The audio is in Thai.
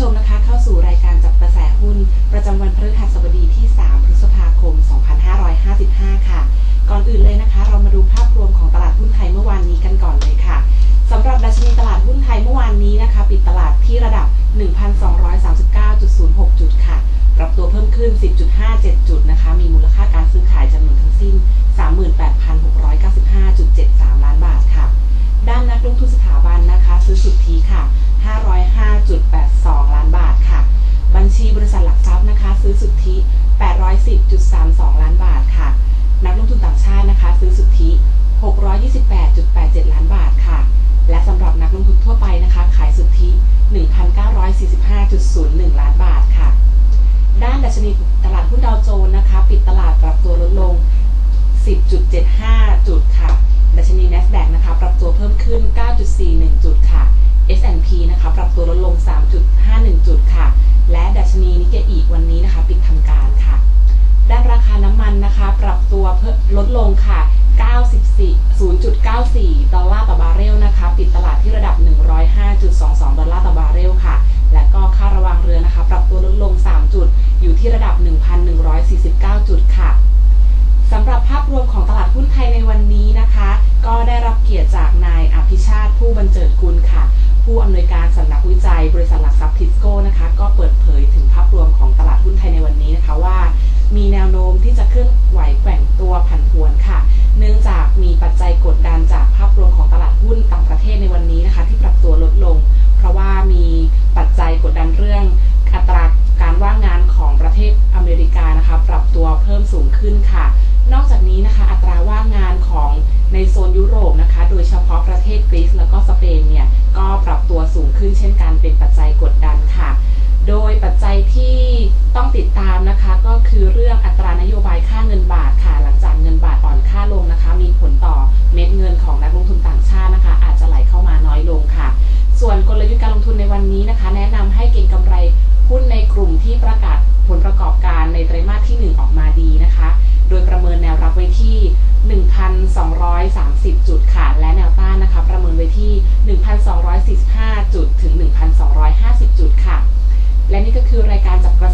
ชมนะคะเข้าสู่รายการจับกระแสหุ้น ประจำวันพฤหัสบดีที่ 3 พฤษภาคม 2555 ค่ะ ก่อนอื่นเลยนะคะ เรามาดูภาพรวมของตลาดหุ้นไทยเมื่อวานนี้กันก่อนเลยค่ะสำหรับดัชนีตลาดหุ้นไทยเมื่อวานนี้นะคะ ปิดตลาดที่ระดับ 1,239.06 จุดค่ะ ปรับตัวเพิ่มขึ้น 10.57 จุดนะคะ มีมูลค่าการซื้อขายจำนวนทั้งสิ้น 38,695.73 ล้านบาทค่ะ ด้านนักลงทุนสถาบันนะคะ ซื้อสุทธิค่ะ 505.82 ล้านบาทค่ะ บัญชีบริษัทหลักทรัพย์นะคะ ซื้อ สุทธิ 810.32 ล้านบาทค่ะ นักลงทุนต่างชาตินะคะ ซื้อสุทธิ 628.87 ล้านบาทค่ะ และสำหรับนักลงทุนทั่วไปนะคะ ขายสุทธิ 1,945.01 ล้านบาทค่ะ ด้านดัชนีตลาดหุ้นดาวโจนส์นะคะ ปิดตลาดปรับตัวลดลง 10.75 จุดค่ะ ดัชนี NASDAQ นะคะ ปรับตัวเพิ่มขึ้น 9.41 จุดค่ะ S&P นะคะ ปรับตัวลดลง 3.51 จุดค่ะ และดัชนีนิเกอีวันนี้นะคะ ปิดทำการค่ะ ด้านราคาน้ำมันนะคะ ปรับตัวเพิ่มลดลงค่ะ 94 0.94 ดอลลาร์ต่อบาร์เรลนะคะ ปิดตลาดที่ระดับ 105.22 ดอลลาร์ต่อบาร์เรลค่ะ และก็ค่าระวางเรือนะคะ ปรับตัวลดลง 3 จุด อยู่ที่ระดับ 1,149 จุดค่ะ สำหรับภาพรวมของตลาดหุ้นไทยในวันนี้นะคะ ก็ได้รับเกียรติจากนายอภิชาติผู้บรรเจิดกุลค่ะ ผู้อำนวยการสำ นักวิจัย บริษัทหลักทรัพย์ทิสโก้นะคะก็เปิดเผยถึงภาพรวมของตลาดหุ้นไทยในวันนี้นะคะว่า มีแนวโน้มที่จะเคลื่อนไหวแกว่งตัวผันผวนค่ะ เนื่องจากมีปัจจัยกดดันจากภาพรวมของตลาดหุ้นต่างประเทศในวันนี้นะคะ ที่ปรับตัวลดลง เพราะว่ามีปัจจัยกดดันเรื่อง อัตราการว่างงานของประเทศอเมริกานะคะ ปรับตัวเพิ่มสูงขึ้นค่ะ นอกจากนี้นะคะ อัตราว่างงานของในโซนยุโรปนะคะ โดยเฉพาะประเทศกรีซแล้วก็สเปนเนี่ย ขึ้นเช่นกันเป็นปัจจัยกดดันค่ะ โดยปัจจัยที่ต้องติดตามนะคะก็คือเรื่องอัตรานโยบายค่าเงินบาทค่ะ หลังจากเงินบาทอ่อนค่าลงนะคะ มีผลต่อเม็ดเงินของนักลงทุนต่างชาตินะคะ อาจจะไหลเข้ามาน้อยลงค่ะ ส่วนกลยุทธ์การลงทุนในวันนี้นะคะ แนะนำให้เก็งกำไรหุ้นในกลุ่มที่ประกาศผลประกอบการในไตรมาสที่ 1 ออกมาดีนะคะ โดยประเมินแนวรับไว้ที่ 1,230 จุดค่ะ และแนวต้านนะคะ คือรายการจับกระ